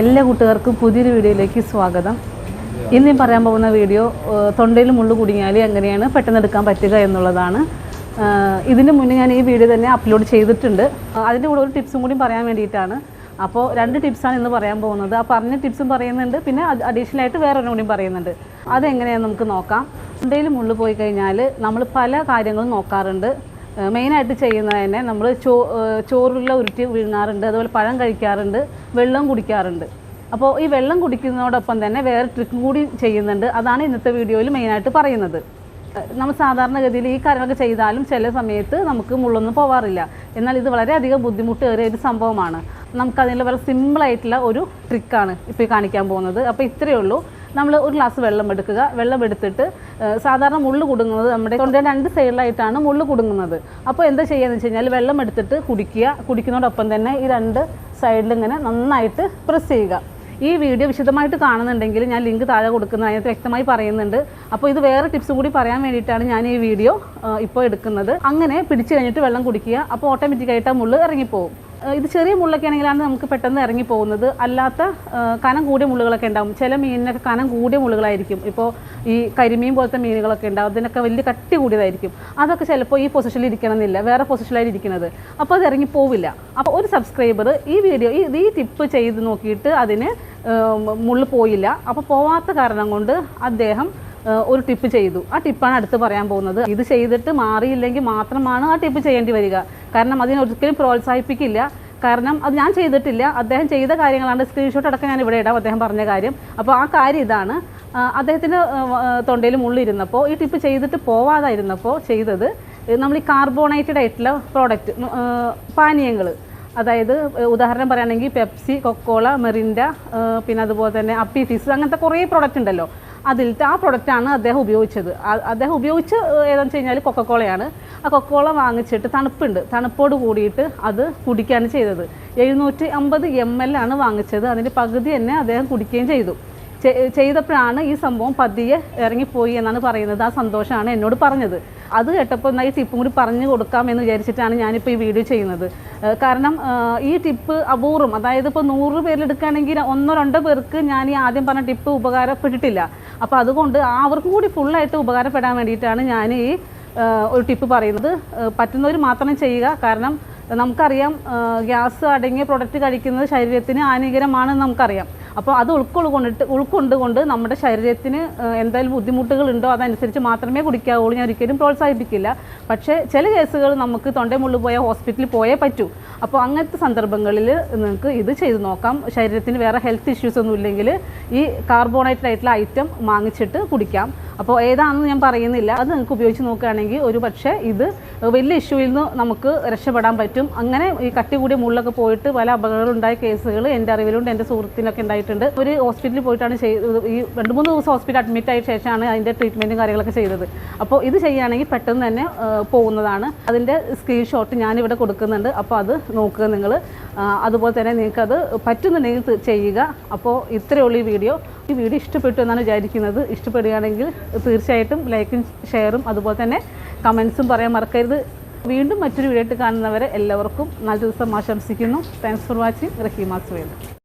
എല്ലാ കൂട്ടുകാർക്കും പുതിയൊരു വീഡിയോയിലേക്ക് സ്വാഗതം. ഇന്ന് പറയാൻ പോകുന്ന വീഡിയോ തൊണ്ടയിൽ മുള്ളു കുടുങ്ങിയാൽ എങ്ങനെയാണ് പെട്ടെന്ന് എടുക്കാൻ പറ്റുക എന്നുള്ളതാണ്. ഇതിന് മുന്നേ ഞാൻ ഈ വീഡിയോ തന്നെ അപ്ലോഡ് ചെയ്തിട്ടുണ്ട്. അതിന്റെ കൂടെ ഒരു ടിപ്സും കൂടി പറയാൻ വേണ്ടിയിട്ടാണ്. അപ്പോൾ രണ്ട് ടിപ്സാണ് ഇന്ന് പറയാൻ പോകുന്നത്. ആ പറഞ്ഞ ടിപ്സും പറയുന്നുണ്ട്. പിന്നെ അഡീഷണൽ ആയിട്ട് വേറെ ഒരെണ്ണം കൂടി പറയുന്നുണ്ട്. അതെങ്ങനെയാണെന്ന് നമുക്ക് നോക്കാം. തൊണ്ടയിൽ മുള്ളു പോയി കഴിഞ്ഞാൽ നമ്മൾ പല കാര്യങ്ങളും നോക്കാറുണ്ട്. മെയിനായിട്ട് ചെയ്യുന്നത് തന്നെ നമ്മൾ ചോ ചോറുള്ള ഉരുട്ടി വിഴുങ്ങാറുണ്ട് അതുപോലെ പഴം കഴിക്കാറുണ്ട് വെള്ളം കുടിക്കാറുണ്ട്. അപ്പോൾ ഈ വെള്ളം കുടിക്കുന്നതോടൊപ്പം തന്നെ വേറെ ട്രിക്കും കൂടി ചെയ്യുന്നുണ്ട്. അതാണ് ഇന്നത്തെ വീഡിയോയിൽ മെയിനായിട്ട് പറയുന്നത്. നമ്മൾ സാധാരണഗതിയിൽ ഈ കാര്യങ്ങളൊക്കെ ചെയ്താലും ചില സമയത്ത് നമുക്ക് മുള്ളൊന്നും പോവാറില്ല. എന്നാൽ ഇത് വളരെയധികം ബുദ്ധിമുട്ടേറിയ ഒരു സംഭവമാണ്. നമുക്കതിനുള്ള വളരെ സിമ്പിളായിട്ടുള്ള ഒരു ട്രിക്കാണ് ഇപ്പോൾ കാണിക്കാൻ പോകുന്നത്. അപ്പോൾ ഇത്രയേ ഉള്ളൂ. നമ്മൾ ഒരു ഗ്ലാസ് വെള്ളം എടുക്കുക. വെള്ളം എടുത്തിട്ട് സാധാരണ മുള്ളു കുടുങ്ങുന്നത് നമ്മുടെ തൊണ്ടയുടെ രണ്ട് സൈഡിലായിട്ടാണ് മുള്ളു കുടുങ്ങുന്നത്. അപ്പോൾ എന്താ ചെയ്യുകയെന്ന് വെച്ച് കഴിഞ്ഞാൽ വെള്ളം എടുത്തിട്ട് കുടിക്കുക. കുടിക്കുന്നതോടൊപ്പം തന്നെ ഈ രണ്ട് സൈഡിൽ ഇങ്ങനെ നന്നായിട്ട് പ്രസ് ചെയ്യുക. ഈ വീഡിയോ വിശദമായിട്ട് കാണുന്നുണ്ടെങ്കിൽ ഞാൻ ലിങ്ക് താഴെ കൊടുക്കുന്ന അതിനകത്ത് വ്യക്തമായി പറയുന്നുണ്ട്. അപ്പോൾ ഇത് വേറെ ടിപ്സ് കൂടി പറയാൻ വേണ്ടിയിട്ടാണ് ഞാൻ ഈ വീഡിയോ ഇപ്പോൾ എടുക്കുന്നത്. അങ്ങനെ പിടിച്ചു കഴിഞ്ഞിട്ട് വെള്ളം കുടിക്കുക. അപ്പോൾ ഓട്ടോമാറ്റിക്കായിട്ട് ആ മുള്ള് ഇറങ്ങിപ്പോവും. ഇത് ചെറിയ മുള്ളൊക്കെ ആണെങ്കിലാണ് നമുക്ക് പെട്ടെന്ന് ഇറങ്ങി പോകുന്നത്. അല്ലാത്ത കനം കൂടിയ മുള്ളുകളൊക്കെ ഉണ്ടാവും. ചില മീനിനൊക്കെ കനം കൂടിയ മുള്ളുകളായിരിക്കും. ഇപ്പോൾ ഈ കരിമീൻ പോലത്തെ മീനുകളൊക്കെ ഉണ്ടാവും. അതിനൊക്കെ വലിയ കട്ടി കൂടിയതായിരിക്കും. അതൊക്കെ ചിലപ്പോൾ ഈ പൊസിഷനിൽ ഇരിക്കണമെന്നില്ല. വേറെ പൊസിഷനിലായി ഇരിക്കുന്നത് അപ്പോൾ അത് ഇറങ്ങി പോവില്ല. അപ്പോൾ ഒരു സബ്സ്ക്രൈബർ ഈ വീഡിയോ ഈ ഈ ടിപ്പ് ചെയ്ത് നോക്കിയിട്ട് അതിന് മുള്ളു പോയില്ല. അപ്പോൾ പോവാത്ത കാരണം കൊണ്ട് അദ്ദേഹം ഒരു ടിപ്പ് ചെയ്തു. ആ ടിപ്പാണ് അടുത്ത് പറയാൻ പോകുന്നത്. ഇത് ചെയ്തിട്ട് മാറിയില്ലെങ്കിൽ മാത്രമാണ് ആ ടിപ്പ് ചെയ്യേണ്ടി വരിക. കാരണം അതിനൊരിക്കലും പ്രോത്സാഹിപ്പിക്കില്ല. കാരണം അത് ഞാൻ ചെയ്തിട്ടില്ല. അദ്ദേഹം ചെയ്ത കാര്യങ്ങളാണ് സ്ക്രീൻഷോട്ട് അടക്കം ഞാൻ ഇവിടെ ഇടാം അദ്ദേഹം പറഞ്ഞ കാര്യം. അപ്പോൾ ആ കാര്യം ഇതാണ്. അദ്ദേഹത്തിന്റെ തൊണ്ടയിൽ മുള്ളിരുന്നപ്പോൾ ഈ ടിപ്പ് ചെയ്തിട്ട് പോവാതായിരുന്നപ്പോൾ ചെയ്തത് നമ്മൾ ഈ കാർബോണേറ്റഡ് ആയിട്ടുള്ള പ്രോഡക്റ്റ് പാനീയങ്ങൾ അതായത് ഉദാഹരണം പറയുകയാണെങ്കിൽ പെപ്സി കൊക്കോള മെറിൻഡ പിന്നെ അതുപോലെ തന്നെ അപ്പി ഫിസ് അങ്ങനത്തെ കുറേ പ്രോഡക്റ്റ് ഉണ്ടല്ലോ. അതിലത്തെ ആ പ്രൊഡക്റ്റാണ് അദ്ദേഹം ഉപയോഗിച്ചത്. അദ്ദേഹം ഉപയോഗിച്ച് ഏതാണെന്ന് വെച്ച് കഴിഞ്ഞാൽ കൊക്കക്കോളയാണ് ആ കൊക്കക്കോള വാങ്ങിച്ചിട്ട് തണുപ്പുണ്ട്. തണുപ്പോട് കൂടിയിട്ട് അത് കുടിക്കുകയാണ് ചെയ്തത്. എഴുന്നൂറ്റി അമ്പത് എം എൽ ആണ് വാങ്ങിച്ചത്. അതിന്റെ പകുതി തന്നെ അദ്ദേഹം കുടിക്കുകയും ചെയ്തു. ചെയ്തപ്പോഴാണ് ഈ സംഭവം പതിയെ ഇറങ്ങിപ്പോയി എന്നാണ് പറയുന്നത്. ആ സന്തോഷമാണ് എന്നോട് പറഞ്ഞത്. അത് കേട്ടപ്പോൾ എന്നാൽ ഈ ടിപ്പും കൂടി പറഞ്ഞു കൊടുക്കാം എന്ന് വിചാരിച്ചിട്ടാണ് ഞാനിപ്പോൾ ഈ വീഡിയോ ചെയ്യുന്നത്. കാരണം ഈ ടിപ്പ് അപൂർവം അതായത് ഇപ്പോൾ നൂറ് പേരിലെടുക്കുകയാണെങ്കിൽ ഒന്നോ രണ്ടോ പേർക്ക് ഞാൻ ഈ ആദ്യം പറഞ്ഞ ടിപ്പ് ഉപകാരപ്പെട്ടിട്ടില്ല. അപ്പോൾ അതുകൊണ്ട് അവർക്കും കൂടി ഫുള്ളായിട്ട് ഉപകാരപ്പെടാൻ വേണ്ടിയിട്ടാണ് ഞാൻ ഈ ഒരു ടിപ്പ് പറയുന്നത്. പറ്റുന്നവർ മാത്രം ചെയ്യുക. കാരണം നമുക്കറിയാം ഗ്യാസ് അടങ്ങിയ പ്രൊഡക്റ്റ് കഴിക്കുന്നത് ശരീരത്തിന് ഹാനികരമാണെന്ന് നമുക്കറിയാം. അപ്പോൾ അത് ഉൾക്കൊള്ളുകൊണ്ടിട്ട് ഉൾക്കൊണ്ടുകൊണ്ട് നമ്മുടെ ശരീരത്തിന് എന്തായാലും ബുദ്ധിമുട്ടുകളുണ്ടോ അതനുസരിച്ച് മാത്രമേ കുടിക്കാവുള്ളൂ. ഞാൻ ഒരിക്കലും പ്രോത്സാഹിപ്പിക്കില്ല. പക്ഷേ ചില കേസുകൾ നമുക്ക് തൊണ്ടമുള്ളു പോയ ഹോസ്പിറ്റലിൽ പോയേ പറ്റൂ. അപ്പോൾ അങ്ങനത്തെ സന്ദർഭങ്ങളിൽ നിങ്ങൾക്ക് ഇത് ചെയ്ത് നോക്കാം. ശരീരത്തിന് വേറെ ഹെൽത്ത് ഇഷ്യൂസ് ഒന്നും ഇല്ലെങ്കിൽ ഈ കാർബോണേറ്റഡ് ആയിട്ടുള്ള ഐറ്റം വാങ്ങിച്ചിട്ട് കുടിക്കാം. അപ്പോൾ ഏതാണെന്ന് ഞാൻ പറയുന്നില്ല. അത് നിങ്ങൾക്ക് ഉപയോഗിച്ച് നോക്കുകയാണെങ്കിൽ ഒരു പക്ഷേ ഇത് വലിയ ഇഷ്യൂവിൽ നിന്ന് നമുക്ക് രക്ഷപ്പെടാൻ പറ്റും. അങ്ങനെ ഈ കട്ടി കൂടിയ മുള്ളൊക്കെ പോയിട്ട് പല അപകടങ്ങളുണ്ടായ കേസുകൾ എന്റെ അറിവിലുണ്ട് എന്റെ സുഹൃത്തിനൊക്കെ ഉണ്ടായിട്ടുണ്ട്. ഒരു ഹോസ്പിറ്റലിൽ പോയിട്ടാണ് ചെയ്തത്. ഈ രണ്ട് മൂന്ന് ദിവസം ഹോസ്പിറ്റൽ അഡ്മിറ്റ് ആയ ശേഷമാണ് അതിന്റെ ട്രീറ്റ്മെന്റും കാര്യങ്ങളൊക്കെ ചെയ്തത്. അപ്പോൾ ഇത് ചെയ്യുകയാണെങ്കിൽ പെട്ടെന്ന് തന്നെ പോകുന്നതാണ്. അതിന്റെ സ്ക്രീൻഷോട്ട് ഞാനിവിടെ കൊടുക്കുന്നുണ്ട്. അപ്പോൾ അത് നോക്കുക നിങ്ങൾ. അതുപോലെ തന്നെ നിങ്ങൾക്കത് പറ്റുന്നുണ്ടെങ്കിൽ ചെയ്യുക. അപ്പോൾ ഇത്രയേ ഉള്ളൂ ഈ വീഡിയോ ഈ വീഡിയോ ഇഷ്ടപ്പെട്ടു എന്നാണ് വിചാരിക്കുന്നത്. ഇഷ്ടപ്പെടുകയാണെങ്കിൽ തീർച്ചയായിട്ടും ലൈക്കും ഷെയറും അതുപോലെ തന്നെ കമൻസും പറയാൻ മറക്കരുത്. വീണ്ടും മറ്റൊരു വീഡിയോ ആയിട്ട് കാണുന്നവരെ എല്ലാവർക്കും നല്ല ദിവസം ആശംസിക്കുന്നു. Thanks for watching Raheema's world